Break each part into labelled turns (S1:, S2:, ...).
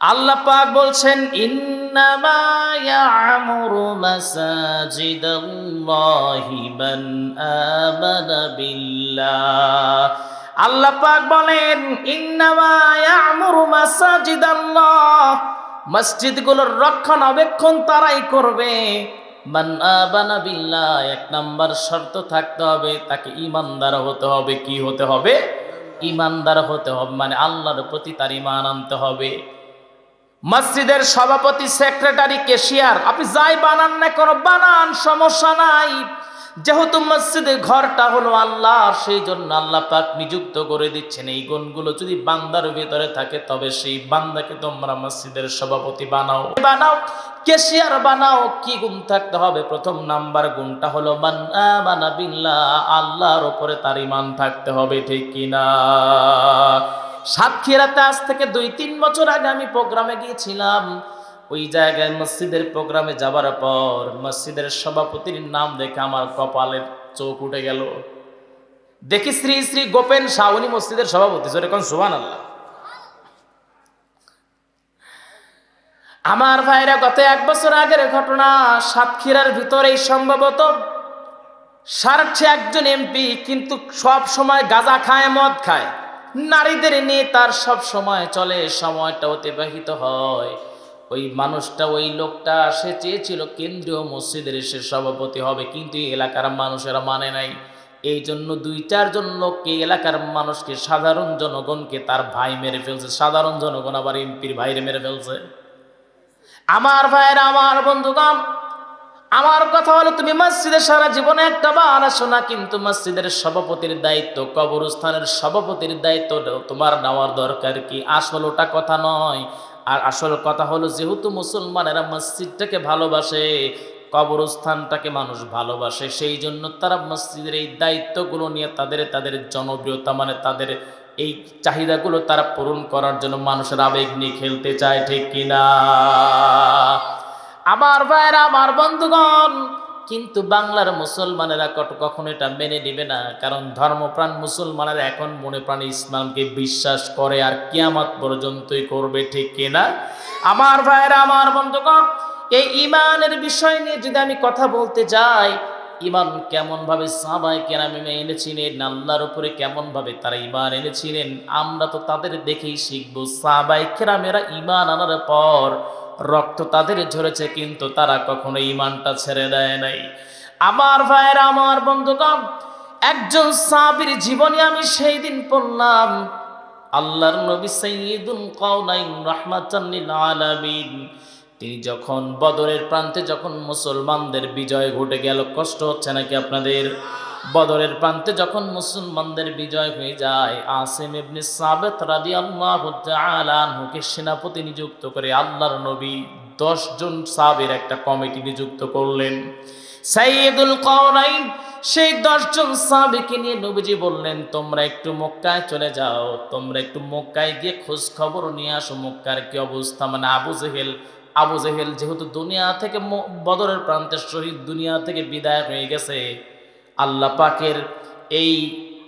S1: আল্লাহ পাক বলছেন আল্লাহ পাক বলেন, ইন্নামা ইয়ামুরু মাসাজিদাল্লাহ। মসজিদগুলোর রক্ষণাবেক্ষণ তারাই করবে। এক নাম্বার শর্ত থাকতে হবে, তাকে ইমানদার হতে হবে। কি হতে হবে? ইমানদার হতে হবে মানে আল্লাহর প্রতি তার ইমান আনতে হবে। মসজিদের সভাপতি, সেক্রেটারি কেশিয়ার আপনি যাই বানান না কোনো, বানান, সমস্যা নাই। যেহেতু মসজিদের ঘরটা হলো আল্লাহ সেই জন্য আল্লাহ পাক নিযুক্ত করে দিচ্ছেন। এই গুণগুলো যদি বান্দার ভিতরে থাকে, তবে সেই বান্দাকে তোমরা মসজিদের সভাপতি বানাও। বানাও কেশিয়ার বানাও, কি গুণ থাকতে হবে? প্রথম নাম্বার গুণটা হলো, মান আমানা বিল্লাহ, আল্লাহর উপরে তার ইমান থাকতে হবে, ঠিক কিনা? সাতক্ষীরাতে আজ থেকে দুই, তিন বছর আগে আমি প্রোগ্রামে গিয়েছিলাম। ওই জায়গায় মসজিদের প্রোগ্রামে যাবার পর মসজিদের সভাপতির নাম দেখে আমার কপালের চোখ উঠে গেল। দেখি শ্রী শ্রী গোপেন শাহ, উনি মসজিদের সভাপতি। যেরকম সুবান আল্লাহ আমার ভাইরা, গত এক বছর আগের ঘটনা, সাতক্ষীরার ভিতরেই সম্ভবত সারছে একজন এমপি কিন্তু সব সময় গাঁজা খায়, মদ খায়। নারীদের নিয়ে তার সব সময় চলে, সময়টা অতিবাহিত হয়। ওই মানুষটা, ওই লোকটা, সে চেয়েছিল কেন্দ্রীয় মসজিদের সে সভাপতি হবে, কিন্তু এলাকার মানুষেরা মানে নাই। এই জন্য দুই চারজন লোককে এলাকার মানুষকে, সাধারণ জনগণকে তার ভাই মেরে ফেলছে। সাধারণ জনগণ আবার এমপির ভাইরে মেরে ফেলছে। আমার ভাইয়ের, আমার বন্ধুগণ আমার কথা হলো, তুমি মসজিদের সারা জীবনে একটা বার আসো না, কিন্তু মসজিদের সভাপতির দায়িত্ব, কবরস্থানের সভাপতির দায়িত্ব, তোমার নেওয়ার দরকার কি? আসল ওটা কথা নয়। আর আসল কথা হলো, যেহেতু মুসলমানেরা মসজিদটাকে ভালোবাসে, কবরস্থানটাকে মানুষ ভালোবাসে, সেই জন্য তারা মসজিদের এই দায়িত্বগুলো নিয়ে তাদের তাদের জনপ্রিয়তা মানে তাদের এই চাহিদাগুলো তারা পূরণ করার জন্য মানুষের আবেগ নিয়ে খেলতে চায়, ঠিক কিনা? আমার ভাইয়েরা, আমার বন্ধুগণ, কিন্তু বাংলার মুসলমানেরা কখনো এটা মেনে নেবে না। কারণ ধর্মপ্রাণ মুসলমানেরা এখন মনে প্রাণে ইসলামকে বিশ্বাস করে আর কিয়ামত পর্যন্তই করবে, ঠিক কিনা আমার ভাইয়েরা, আমার বন্ধুগণ, এই ইমানের বিষয় নিয়ে যদি আমি কথা বলতে যাই, ইমান কেমনভাবে সাবাই কেরামে এনেছিলেন, আল্লাহর উপরে কেমনভাবে তারা ইমান এনেছিলেন, আমরা তো তাদের দেখেই শিখব। সাবাই কেরামেরা ইমান আনার পর রক্ত তাদের ঝরেছে, কিন্তু তারা কখনো ইমানটা ছেড়ে দেয় নাই। আমার ভাইয়ের, আমার বন্ধুগণ, একজন সাবির জীবনে আমি সেই দিন পড়লাম, আল্লাহর নবী সৈয়দুল কাউনাইন রহমাতান্নিল আলামিন। তিনি যখন বদরের প্রান্তে যখন মুসলমানদের বিজয় ঘটে গেল, কষ্ট হচ্ছে নাকি আপনাদের? বদরের প্রান্তে যখন মুসলমানদের বিজয় হয়ে যায়, আসিম ইবনে সাবেত তাআলা আনহুকে সেনাপতি নিযুক্ত করে আল্লাহর নবী দশ জন সাবের একটা কমিটি নিযুক্ত করলেন। সাইয়্যিদুল কাওনাইন সেই দশজন সাহাবিকে নিয়ে নবীজি বললেন, তোমরা একটু মক্কায় চলে যাও, তোমরা একটু মক্কায় গিয়ে খোঁজ খবর নিয়ে আসো, মক্কার কি অবস্থা? মানে আবু জেহেল আবু জেহেল যেহেতু দুনিয়া থেকে বদরের প্রান্তের শহীদ দুনিয়া থেকে বিদায় হয়ে গেছে আল্লাহ পাকের এই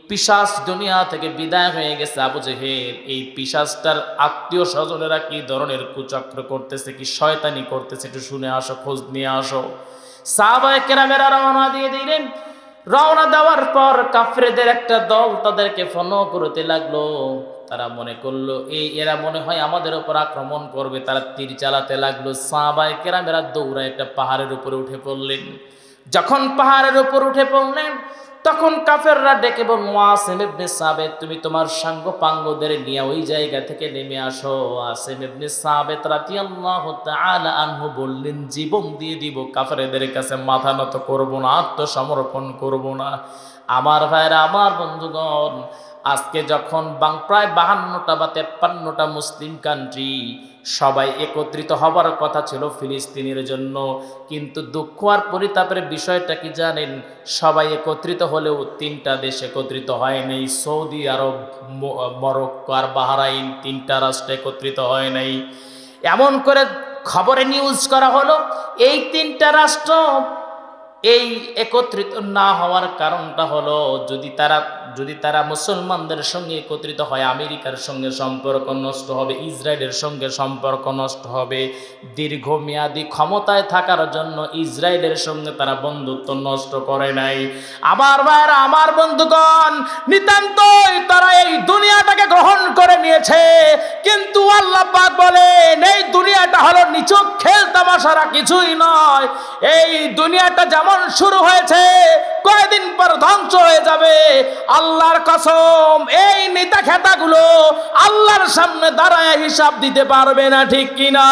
S1: পিসাস দুনিয়া থেকে বিদায় হয়ে গেছে। আবু জেহেল, এই পিসাসটার আত্মীয় স্বজনেরা কি ধরনের কুচক্র করতেছে, কি শয়তানি করতেছে, একটু শুনে আসো, খোঁজ নিয়ে আসো। সাহাবায় কেরামেরা রওনা দিয়ে দিলেন। রওনা দেওয়ার পর কাফরেদের একটা দল তাদেরকে ফলো করতে লাগল। তারা মনে করল, এই এরা মনে হয় আমাদের উপর আক্রমণ করবে। তারা তীর চালাতে লাগল। সাহাবায় কেরামেরা দৌড়া একটা পাহাড়ের উপরে উঠে পড়লেন। যখন পাহাড়ের উপর উঠে পড়লেন, তখন কাফেররা ডেকে বল ওয়াসিম ইবনে সাবেত, তুমি তোমার সাঙ্গ পাঙ্গদের নিয়ে ওই জায়গা থেকে নেমে আসো। আসিম ইবনে সাবেত রাদিয়াল্লাহু তাআলা আনহু বললেন, জীবন দিয়ে দিব, কাফেরদের কাছে মাথা নত করব না, আত্মসমর্পণ করব না। আমার ভাইরা, আমার বন্ধুগণ আজকে যখন বাং প্রায় বাহান্নটা বা তেপ্পান্নটা মুসলিম কান্ট্রি সবাই একত্রিত হবার কথা ছিল ফিলিস্তিনের জন্য, কিন্তু দুঃখ আর পরিতাপের বিষয়টা কি জানেন? সবাই একত্রিত হলেও তিনটা দেশ একত্রিত হয় নাই। সৌদি আরব মরক্কো আর বাহারাইন তিনটা রাষ্ট্র একত্রিত হয় নাই। এমন করে খবরে নিউজ করা হলো, এই তিনটা রাষ্ট্র এই একত্রিত না হওয়ার কারণটা হলো, যদি তারা যদি তারা মুসলমানদের সঙ্গে একত্রিত হয়, আমেরিকার সঙ্গে সম্পর্ক নষ্ট হবে, ইসরায়েলের সঙ্গে সম্পর্ক নষ্ট হবে, দীর্ঘমেয়াদী ক্ষমতায় থাকার জন্য ইসরায়েলের সঙ্গে তারা বন্ধুত্ব নষ্ট করে নাই। আমার ভাইরা আমার বন্ধুগণ, নিতান্তই তারা এই দুনিয়াটাকে গ্রহণ করে নিয়েছে, কিন্তু আল্লাহ পাক বলেন, এই দুনিয়াটা হলো নিচক খেল তামাশারা কিছুই নয়। এই দুনিয়াটা যেমন শুরু হয়েছে কয়েকদিন পর ধ্বংস হয়ে যাবে। আল্লাহর কসম, এই নেতা খেতাগুলো আল্লাহর সামনে দাঁড়ায় হিসাব দিতে পারবে না, ঠিক কিনা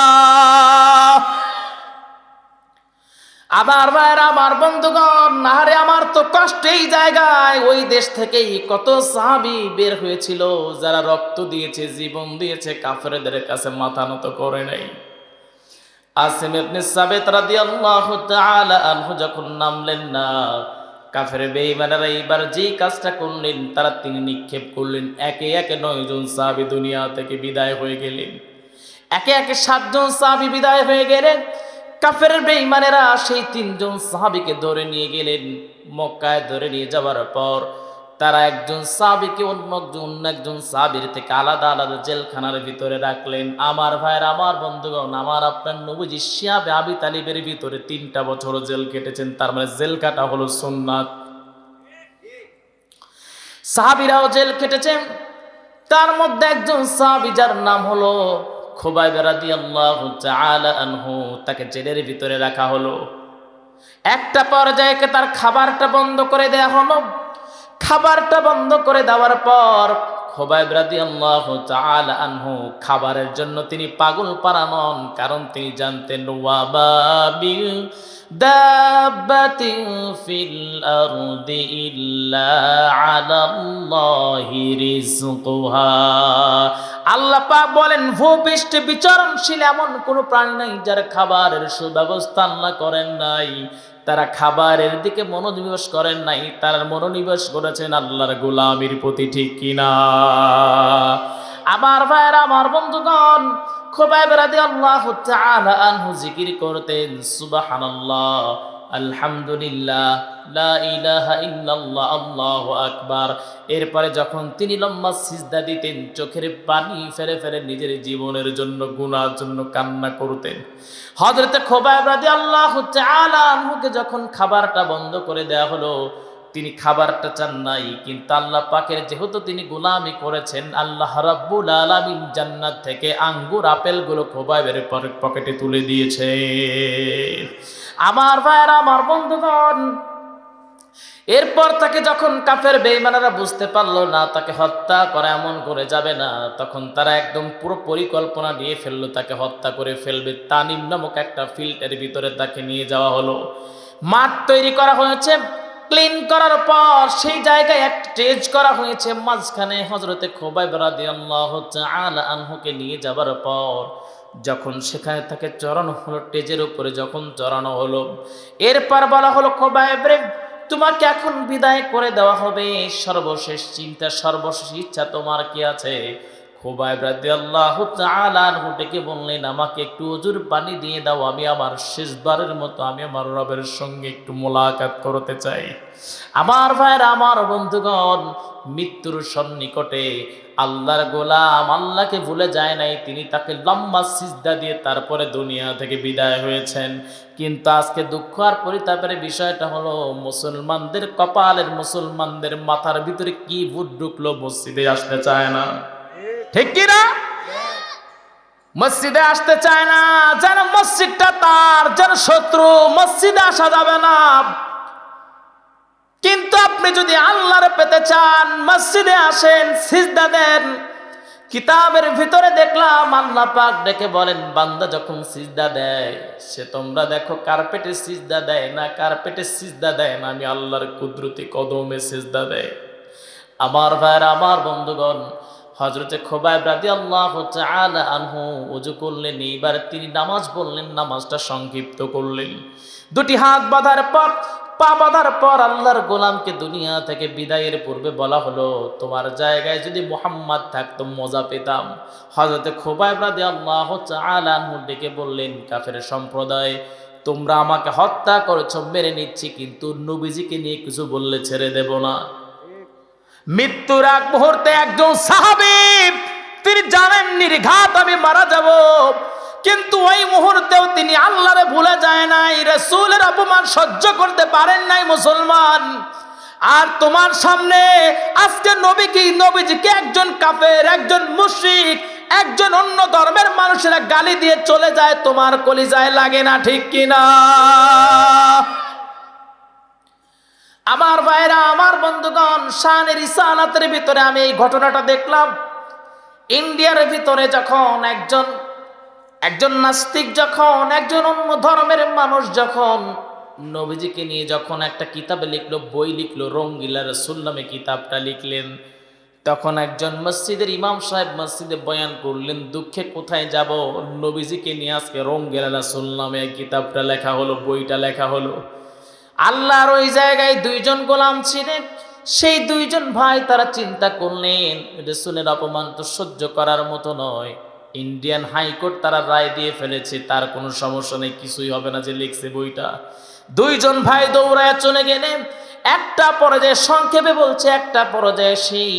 S1: আবার ভাইয়ের, আমার বন্ধুগণ, আরে আমার তো কষ্ট এই জায়গায়, ওই দেশ থেকেই কত সাহাবি বের হয়েছিল, যারা রক্ত দিয়েছে, জীবন দিয়েছে, কাফেরদের কাছে মাথা নত করে নাই। আসিম ইবনে সাবিত রাদিয়াল্লাহু তাআলা আনহু যখন নামলেন না কাফের বেঈমানেরা এইবার যেই কাজটা করলেন, তারা তিনি নিক্ষেপ করলেন। একে একে নয়জন সাহাবি দুনিয়া থেকে বিদায় হয়ে গেলেন। একে একে সাতজন সাহাবি বিদায় হয়ে গেলেন। কাফের বেঈমানেরা সেই তিনজন সাহাবিকে ধরে নিয়ে গেলেন। মক্কায় ধরে নিয়ে যাওয়ার পর তারা একজন সাবিকে, অন্য একজন সাহাবির থেকে আলাদা আলাদা জেলখানার ভিতরে রাখলেন। আমার ভাইয়ের, আমার বন্ধুগণ, আমার আপনার নবুজি শিয়াবে আবি তালিবের ভিতরে তিনটা বছর জেল কেটেছেন। তার মানে জেল কাটা হলো সুন্নাত। সাহাবিরাও জেল কেটেছেন। তার মধ্যে একজন সাহাবি যার নাম হলো আনহু, তাকে জেলের ভিতরে রাখা হলো। একটা পর্যায়ে তার খাবারটা বন্ধ করে দেয়া হলো। খাবারটা বন্ধ করে দেওয়ার পর খোবাইব রাদি আনহু খাবারের জন্য তিনি পাগল পারা নন, কারণ তিনি জানতেন ওয়াবাবিল দাব্বাতিন ফিল আরদি ইল্লা আলাল্লাহি রিজকুহা আল্লাহ বলেন, ভূপৃষ্ঠে বিচরণশীল এমন কোনো প্রাণী নাই যার খাবারের সুব্যবস্থা আল্লাহ করেন নাই। তারা খাবারের দিকে মনোনিবেশ করেন নাই, তারা মনোনিবেশ করেছেন আল্লাহর গোলামির প্রতি ঠিক কিনা? আমার ভাইয়ের, আমার বন্ধুগণ, খোবাইব আল্লাহ তাআলা আনহু জিকির করতেন, সুবহানাল্লাহ। আলহামদুলিল্লাহ আল্লাহু আকবার। এরপরে যখন তিনি লম্বা সিজদা দিতেন, চোখের পানি ফেরে ফেরে নিজের জীবনের জন্য, গুনার জন্য কান্না করতেন। রাদিয়াল্লাহু তাআলা আনহুকে যখন খাবারটা বন্ধ করে দেয়া হলো তিনি খাবারটা চান নাই, কিন্তু আল্লাহ পাকের যেহেতু তিনি গোলামি করেছেন, আল্লাহ রাব্বুল আলামিন জান্নাত থেকে আঙ্গুর, আপেলগুলো খোবাইবের পকেটে তুলে দিয়েছে আমার ভাইয়ের, আমার বন্ধুগণ, এরপর তাকে যখন কাফের বেইমানারা বুঝতে পারল না, তাকে হত্যা করা এমন করে যাবে না, তখন তারা একদম পুরো পরিকল্পনা নিয়ে ফেলল, তাকে হত্যা করে ফেলবে। তানিম নামক একটা ফিল্ডের ভিতরে তাকে নিয়ে যাওয়া হলো। মাঠ তৈরি করা হয়েছে। ক্লিন করার পর সেই জায়গায় এক স্টেজ করা হয়েছে, মাঝখানে হজরতে খোবাই বেড়াদি আল্লাহ আলা আনহুকে নিয়ে যাবার পর যখন সেখানে তাকে চড়ানো হলো, স্টেজের উপরে যখন চড়ানো হলো, এরপর বলা হলো, খোবাইব তোমাকে এখন বিদায় করে দেওয়া হবে। সর্বশেষ চিন্তা, সর্বশেষ ইচ্ছা তোমার কি আছে? খোবাইব রাদি আল্লাহ আনহু ডেকে বললেন, আমাকে একটু অজুর পানি দিয়ে দাও, আমি আমার শেষবারের মতো আমি আমার রবের সঙ্গে একটু মোলাকাত করতে চাই। আমার ভাইয়ের, আমার বন্ধুগণ, মৃত্যুর সন্নিকটে আল্লাহর গোলাম আল্লাহকে ভুলে যায় নাই, তিনি তাকে লম্বা সিজদা দিয়ে তারপরে দুনিয়া থেকে বিদায় হয়েছেন। কিন্তু আজকে দুঃখ আর পরিতাপের বিষয়টা হলো, মুসলমানদের কপালের মুসলমানদের মাথার ভিতরে কি ভূত ঢুকলো মসজিদে আসতে চায় না। ঠিক কি না? মসজিদে আসতে চায় না, যেন মসজিদটা তার, যেন শত্রু মসজিদে আসা যাবে না। কিন্তু আপনি যদি আল্লাহরে পেতে চান, মসজিদে আসেন, সিজদা দেন, কিতাবের ভিতরে দেখলাম আল্লাহ পাক ডেকে বলেন, বান্দা যখন সিজদা দেয়, সে তোমরা দেখো কার্পেটে সিজদা দেয় না, কার্পেটে সিজদা দেয় না, আমি আল্লাহর কুদরতি কদমে সিজদা দেয়। আমার ভাইয়ের আমার বন্ধুগণ হজরতে খোবাই রাদি আল্লাহ আলা আনহু উজু করলেন, এইবার তিনি নামাজ বললেন নামাজটা সংক্ষিপ্ত করলেন। দুটি হাত বাঁধার পর, পা বাঁধার পর আল্লাহর গোলামকে দুনিয়া থেকে বিদায়ের পূর্বে বলা হলো, তোমার জায়গায় যদি মোহাম্মদ থাকতো, মজা পেতাম। হজরতে খোবাই রাদি আল্লাহ আলা আনহু ডেকে বললেন, কাফের সম্প্রদায়, তোমরা আমাকে হত্যা করেছ মেরে নিচ্ছি, কিন্তু নবীজিকে নিয়ে কিছু বললে ছেড়ে দেব না। মৃত্যুর এক মুহূর্তে একজন সাহাবী, তিনি জানেন নির্ঘাত আমি মারা যাব। কিন্তু ওই মুহূর্তেও তিনি আল্লাহরে ভুলে যায় নাই, রসুলের অপমান সহ্য করতে পারেন নাই মুসলমান। আর তোমার সামনে আজকে নবীকে নবীজিকে একজন কাফের, একজন মুশরিক, একজন অন্য ধর্মের মানুষেরা গালি দিয়ে চলে যায়, তোমার কলিজায় লাগে না ঠিক কিনা? আমার ভাইরা, আমার বন্ধুগণ শানের ইসানাতের ভিতরে আমি এই ঘটনাটা দেখলাম। ইন্ডিয়ার ভিতরে যখন একজন একজন নাস্তিক যখন, একজন অন্য ধর্মের মানুষ যখন নবীজিকে নিয়ে যখন একটা কিতাবে লিখলো, বই লিখলো, রঙ্গিলা রসুল নামে কিতাবটা লিখলেন, তখন একজন মসজিদের ইমাম সাহেব মসজিদে বয়ান করলেন, দুঃখে কোথায় যাব? নবীজিকে নিয়ে আজকে রঙ্গিলা রসুল নামে এই কিতাবটা লেখা হলো, বইটা লেখা হলো। আল্লাহর ওই জায়গায় দুইজন গোলাম ছিলেন, সেই দুইজন ভাই তারা চিন্তা করলেন, রসুলের অপমান তো সহ্য করার মতো নয়। ইন্ডিয়ান হাইকোর্ট তারা রায় দিয়ে ফেলেছে, তার কোনো সমস্যা নেই, কিছুই হবে না যে লিখছে বইটা। দুইজন ভাই দৌড়ায় চলে গেলেন, একটা পর্যায়ে সংক্ষেপে বলছে, একটা পর্যায়ে সেই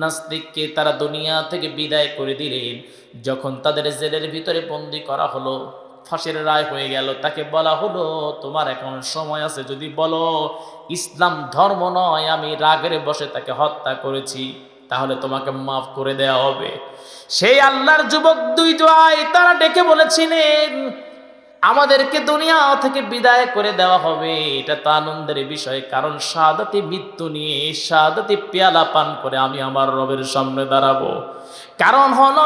S1: নাস্তিককে তারা দুনিয়া থেকে বিদায় করে দিলেন, যখন তাদের জেলের ভিতরে বন্দি করা হলো। ফাঁসের রায় হয়ে গেল। তাকে বলা হলো, তোমার এখন সময় আছে, যদি বলো, ইসলাম ধর্ম নয়, আমি রাগের বসে তাকে হত্যা করেছি, তাহলে তোমাকে মাফ করে দেয়া হবে। সেই আল্লাহর যুবক দুই জয় তারা ডেকে বলেছিলেন, আমাদেরকে দুনিয়া থেকে বিদায় করে দেওয়া হবে। এটা তো আনন্দের বিষয়, কারণ শাহাদাতি মৃত্যু নিয়ে শাহাদাতি পেয়ালা পান করে আমি আমার রবের সামনে দাঁড়াবো। কারণ হল,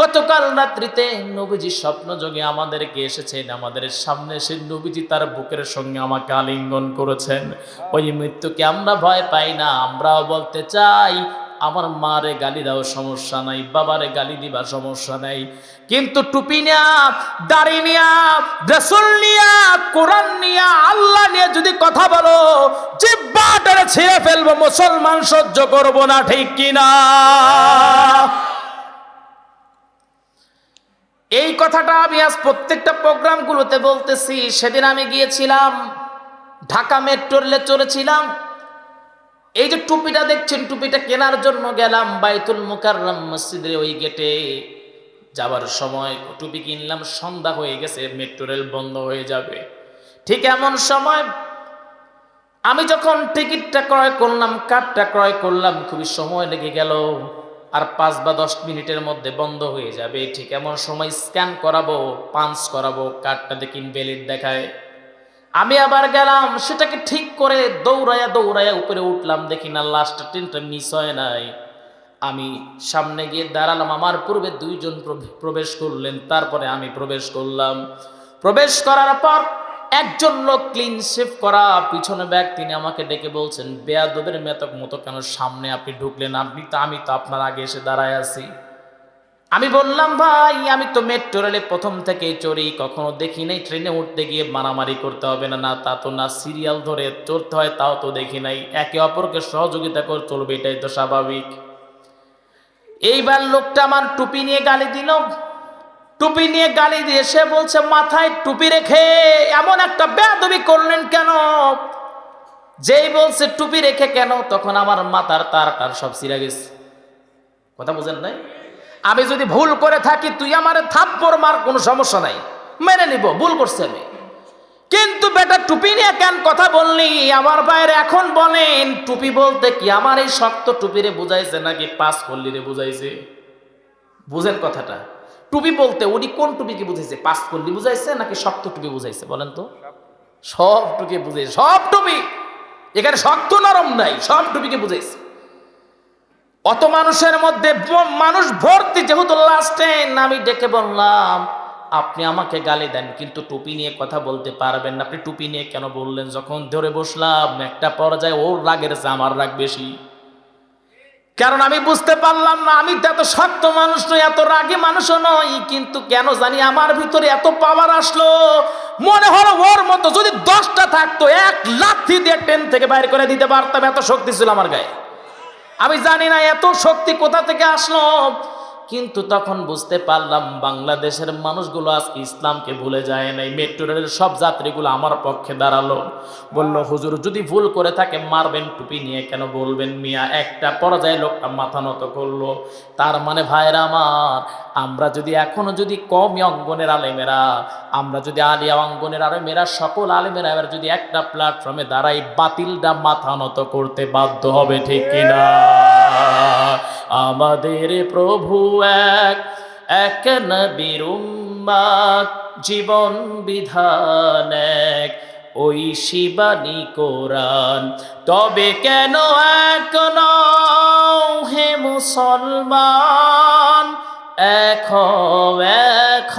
S1: গতকাল রাত্রিতে নবীজি স্বপ্ন যোগে আমাদেরকে এসেছেন, আমাদের সামনে এসে নবীজি তার বুকের সঙ্গে আমাকে আলিঙ্গন করেছেন। ওই মৃত্যুকে আমরা ভয় পাই না, আমরাও বলতে চাই, আমার মারে গালি দাও, সমস্যা নাই, বাবারে গালি দিবার সমস্যা নাই। কিন্তু টুপি নিয়া, দাড়ি নিয়া, রসুল নিয়া, কোরআন নিয়া, আল্লাহ নিয়ে যদি কথা বলো জিব্বাটারে ছিঁড়ে ফেলব, মুসলমান সহ্য করব না, ঠিক কিনা? এই কথাটা আমি আজ প্রত্যেকটা প্রোগ্রামগুলোতে বলতেছি। সেদিন আমি গিয়েছিলাম, ঢাকা মেট্রো রেলে চলেছিলাম এই যে টুপিটা দেখছেন, টুপিটা কেনার জন্য গেলাম বাইতুল মুকাররম মসজিদের ওই গেটে। যাবার সময় টুপি কিনলাম, সন্ধ্যা হয়ে গেছে, মেট্রো রেল বন্ধ হয়ে যাবে। ঠিক এমন সময় আমি যখন টিকিটটা ক্রয় করলাম, কার্ডটা ক্রয় করলাম, খুবই সময় লেগে গেল। আর পাঁচ বা দশ মিনিটের মধ্যে বন্ধ হয়ে যাবে। ঠিক এমন সময় স্ক্যান করাবো, পাঞ্চ করাবো, কার্ডটা দেখি ভ্যালিড দেখায়। আমি আবার গেলাম, সেটাকে ঠিক করে দৌড়াইয়া দৌড়াইয়া উপরে উঠলাম, দেখি না লাস্টটা ট্রেনটা মিস হয় নাই। আমি সামনে গিয়ে দাঁড়ালাম, আমার পূর্বে দুইজন প্রবে- প্রবেশ করলেন, তারপরে আমি প্রবেশ করলাম। প্রবেশ করার পর একজন লোক ক্লিন শেভ করা পিছনে ব্যাগ তিনি আমাকে ডেকে বলছেন, বেয়াদবের মেতক মতো কেন সামনে আপনি ঢুকলেন? আপনি তো, আমি তো আপনার আগে এসে দাঁড়ায় আছি। আমি বললাম, ভাই, আমি তো মেট্রো রেলে প্রথম থেকে চড়ি, কখনো দেখি নাই। ট্রেনে উঠতে গিয়ে মারামারি করতে হবে না না তা তো না সিরিয়াল ধরে চড়তে হয়, তাও তো দেখি নাই। একে অপরকে সহযোগিতা করে চলবে, এটাই তো স্বাভাবিক। এইবার লোকটা আমার টুপি নিয়ে গালি দিল টুপি নিয়ে গালি দিয়ে সে বলছে, মাথায় টুপি রেখে এমন একটা বেয়াদবি করলেন কেন? যেই বলছে, টুপি রেখে কেন? তখন আমার মাথার তার তার সব সিরা গেছে। কথা বুঝেন নাই? আমি যদি ভুল করে থাকি, তুই আমার থাপ্পড় মার, কোনো সমস্যা নাই। মেনে নিব, ভুল করছে আমি। কিন্তু বেটা, টুপি নিয়ে কেন কথা বললি? আমার বাইরে এখন বলেন, টুপি বলতে কি আমার এই শক্ত টুপিরে বুঝাইছে নাকি পাস করলি রে বুঝাইছে? বুঝেন কথাটা। টুপি বলতে উনি কোন টুপিকে বুঝাইছে? পাস করলি বুঝাইছে নাকি শক্ত টুপি বুঝাইছে? বলেন তো। সব টুপি। বুঝাইছে। সব টুপি! এখানে শক্ত নরম নাই সব টুপিকে বুঝাইছে। অত মানুষের মধ্যে মানুষ ভর্তি যেহেতু লাস্টে আমি ডেকে বললাম আপনি আমাকে গালি দেন কিন্তু টুপি নিয়ে কথা বলতে পারবেন না। আপনি টুপি নিয়ে কেন বললেন? যখন ধরে বসলাম একটা পর্যায়ে ওর রাগের আমার রাগ বেশি। কারণ আমি বুঝতে পারলাম না, আমি তো এত শক্ত মানুষ নই, এত রাগী মানুষও নই, কিন্তু কেন জানি আমার ভিতরে এত পাওয়ার আসলো। মনে হলো ওর মতো যদি দশটা থাকতো, এক লাথি দিয়ে ট্রেন থেকে বাইর করে দিতে পারতাম, এত শক্তি ছিল আমার গায়ে। আমি জানি না এত শক্তি কোথা থেকে আসলো। কিন্তু তখন বুঝতে পারলাম বাংলাদেশের মানুষগুলো আজ ইসলামকে ভুলে যায় নাই। মেট্রো রেলের সব যাত্রীগুলো আমার পক্ষে দাঁড়াল। বলল, হুজুর, যদি ভুল করে থাকে মারবেন, টুপি নিয়ে কেন বলবেন মিয়া? একটা পরাজয় লোকটা মাথা নত করল। তার মানে ভাইরা আমার, আমরা যদি এখনও যদি কম অঙ্গনের আলেমেরা, আমরা যদি আলিয়া অঙ্গনের আলেমেরা, সকল আলেমেরা এবার যদি একটা প্ল্যাটফর্মে দাঁড়াই, বাতিলটা মাথা নত করতে বাধ্য হবে, ঠিক কিনা? আমাদের প্রভু এক এক নবীর জীবন বিধান এক। ওই শিবানী কোরআন, তবে কেন এক হে মুসলমান? এক এক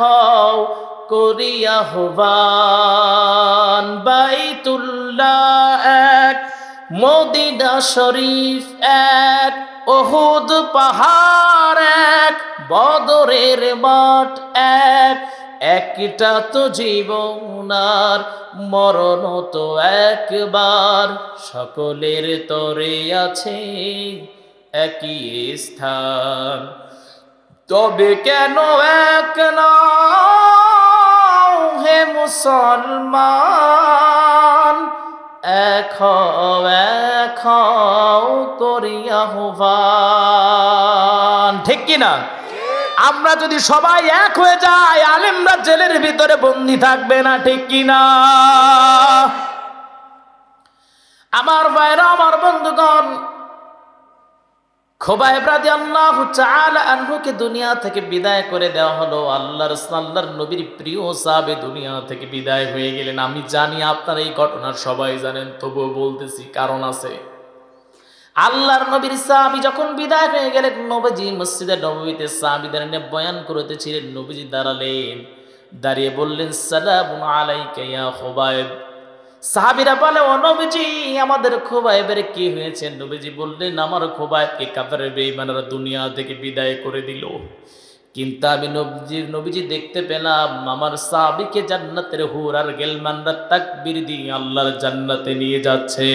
S1: করিয়া হবান। বাইতুল্লাহ এক, মদিনা শরীফ এক ওহুদ পাহাড় এক, বদরের মাঠ এক। একটা তো জীবনার মরণ তো একবার, সকলের তরে আছে একই স্থান। তবে কেন এক নাও হে মুসলমান? এক হও করিয়া হুবান ঠিক কিনা? আমরা যদি সবাই এক হয়ে যাই, আলেমরা জেলের ভিতরে বন্দি থাকবে না, ঠিক কিনা? আমার ভাইরা, আমার বন্ধুগণ খোবাইব রাদিয়াল্লাহু তাআলা আনহুকে দুনিয়া থেকে বিদায় করে দেওয়া হলো। আল্লাহর আল্লাহর নবীর প্রিয় সাহাবে দুনিয়া থেকে বিদায় হয়ে গেলেন। আমি জানি আপনারা এই ঘটনা সবাই জানেন, তবুও বলতেছি কারণ আছে। আল্লাহর নবীর সাহাবি যখন বিদায় হয়ে গেলেন, নবীজি মসজিদে নবীতে সাহাবিদের নিয়ে বয়ান করতেছিলেন। নবীজি দাঁড়ালেন, দাঁড়িয়ে বললেন, সালামুন আলাইকা ইয়া খোবাইব। সাহাবিরা বলে, ও নবীজি, আমাদের খোবাইবের কি হয়েছে? নবীজি বললেন, আমার খোবাইবকে কাপের বেঈমানরা দুনিয়া থেকে বিদায় করে দিল। কিন্তু আমি নবজি, নবীজি দেখতে পেলাম, আমার সাবিকে জান্নাতের হুর আর গেলমানরা তাকবীর দিয়ে আল্লাহর জান্নাতে নিয়ে যাচ্ছে।